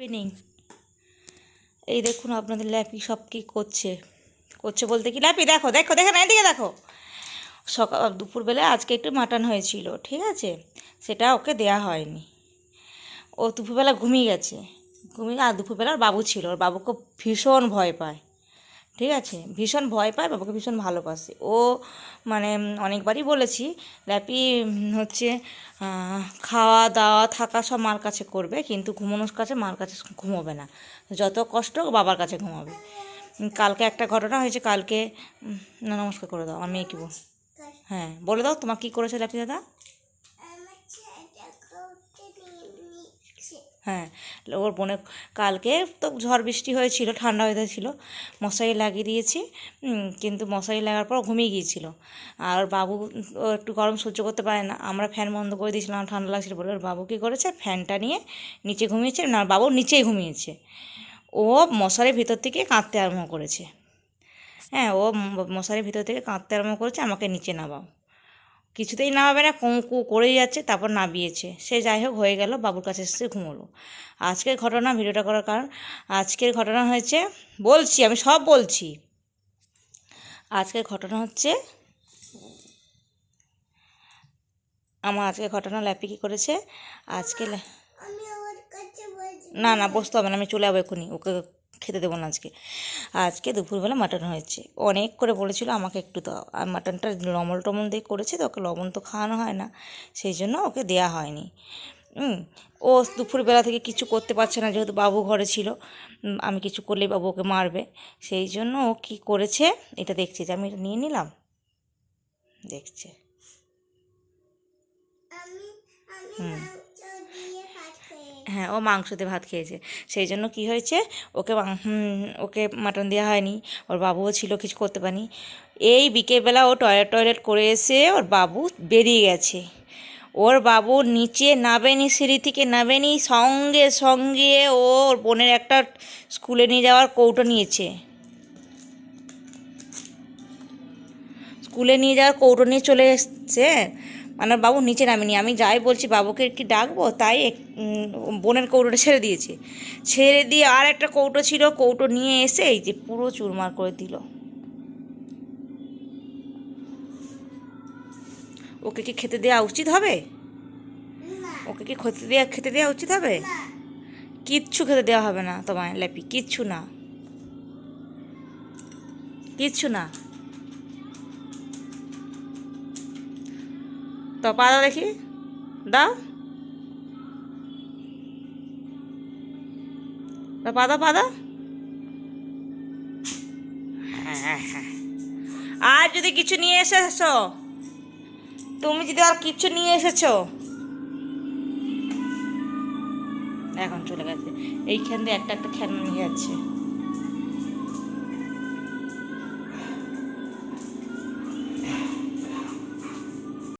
Evening এই দেখুন আপনাদের ল্যাপি সব কি করছে। করছে বলতে কি ল্যাপি? দেখো দেখো দেখো না, এদিকে দেখো। সকাল, দুপুরবেলা আজকে একটু মাটন হয়েছিল, ঠিক আছে? সেটা ওকে দেয়া হয়নি। ও দুপুরবেলা ঘুমিয়ে গেছে। ঘুমিয়ে আর দুপুরবেলা ওর বাবু ছিল, ওর বাবুকে ভীষণ ভয় পায়। ঠিক আছে? ভীষণ ভয় পায় বাবাকে ভীষণ ভালোবাসে। ও মানে অনেকবারই বলেছি ল্যাপি হচ্ছে খাওয়া দাওয়া থাকা সব মার কাছে করবে কিন্তু ঘুমানোর কাছে মার কাছে ঘুমোবে না। যত কষ্ট বাবার কাছে ঘুমাবে। কালকে একটা ঘটনা হয়েছে কালকে না নমস্কার করে দাও আমি কি বল হ্যাঁ বলে দাও তোমার কী করেছে ল্যাপি দাদা? হ্যাঁ ওর বোনের কালকে তো ঝড় বৃষ্টি হয়েছিল, ঠান্ডা ছিল মশারি লাগিয়ে দিয়েছি কিন্তু মশারি লাগার পর ঘুমিয়ে গিয়েছিল। আর বাবু ও একটু গরম সহ্য করতে পারে না, আমরা ফ্যান বন্ধ করে দিয়েছিলাম, ঠান্ডা লাগছিল বলে। ওর বাবু কী করেছে? ফ্যানটা নিয়ে নিচে ঘুমিয়েছে, না, বাবু নিচেই ঘুমিয়েছে। ও মশারির ভিতর থেকে কাঁদতে আরম্ভ করেছে। হ্যাঁ ও মশারির ভিতর থেকে কাঁদতে আরম্ভ করেছে, আমাকে নিচে নামাও। কিছুতেই নামাবে না কু কু করেই যাচ্ছে তারপর নামিয়েছে। সে যাই হোক হয়ে গেল বাবুর কাছে এসে ঘুমোলো। আজকের ঘটনা ভিডিওটা করার কারণ আজকের ঘটনা হয়েছে বলছি আমি সব বলছি। আজকের ঘটনা হচ্ছে আমার আজকের ঘটনা ল্যাপি কী করেছে? আজকে না না বসতে হবে না আমি চলে যাব এক্ষুনি ওকে খেতে দেবো না আজকে। আজকে দুপুরবেলা মাটন হয়েছে। অনেক করে বলেছিল আমাকে একটু দাও। আর মাটনটা লবণ টমন দিয়ে করেছে তো ওকে লবণ তো খাওয়ানো হয় না। সেই জন্য ওকে দেয়া হয়নি। ও দুপুরবেলা থেকে কিছু করতে পারছে না যেহেতু বাবু ঘরে ছিল। আমি কিছু করলেই বাবু ওকে মারবে। সেই জন্য ও কী করেছে এটা দেখছে। যে আমি এটা নিয়ে নিলাম। দেখছে। হুম। হ্যাঁ ও মাংস দিয়ে ভাত খেয়েছে। সেই জন্য কি হয়েছে, ওকে ওকে মাটন দেওয়া হয়নি। ওর বাবুও ছিল, কিছু করতে পারিনি। এই বিকেলবেলা ও টয়লেট টয়লেট করে এসে ওর বাবু বেরিয়ে গেছে। ওর বাবু নিচে নাবেনি সিঁড়ি থেকে নাবেনি সঙ্গে সঙ্গে ওর বোনের একটা স্কুলে নিয়ে যাওয়ার কৌটো নিয়েছে। স্কুলে নিয়ে যাওয়ার কৌটো নিয়ে চলে এসছে। মানে ওর বাবু নিচে নামেনি। আমি যাই বলছি বাবুকে কি ডাকবো? তাই বোনের কৌটোটা ছেড়ে দিয়েছে। ছেড়ে দিয়ে আর একটা কৌটো ছিল কৌটো নিয়ে এসে এই যে পুরো চুরমার করে দিল। ওকে কি খেতে দেওয়া উচিত হবে? ওকে কি খেতে দেওয়া খেতে দেওয়া উচিত হবে? কিচ্ছু খেতে দেওয়া হবে না তোমায় ল্যাপি। কিচ্ছু না। কিচ্ছু না। তো, পা দাও দেখি। দাও। পা দাও পা দাও। আর যদি কিছু নিয়ে এসেছ, তুমি যদি আর কিছু নিয়ে এসেছ, এখন চলে গেছে। এইখান দিয়ে একটা একটা খেলনা নিয়ে যাচ্ছে।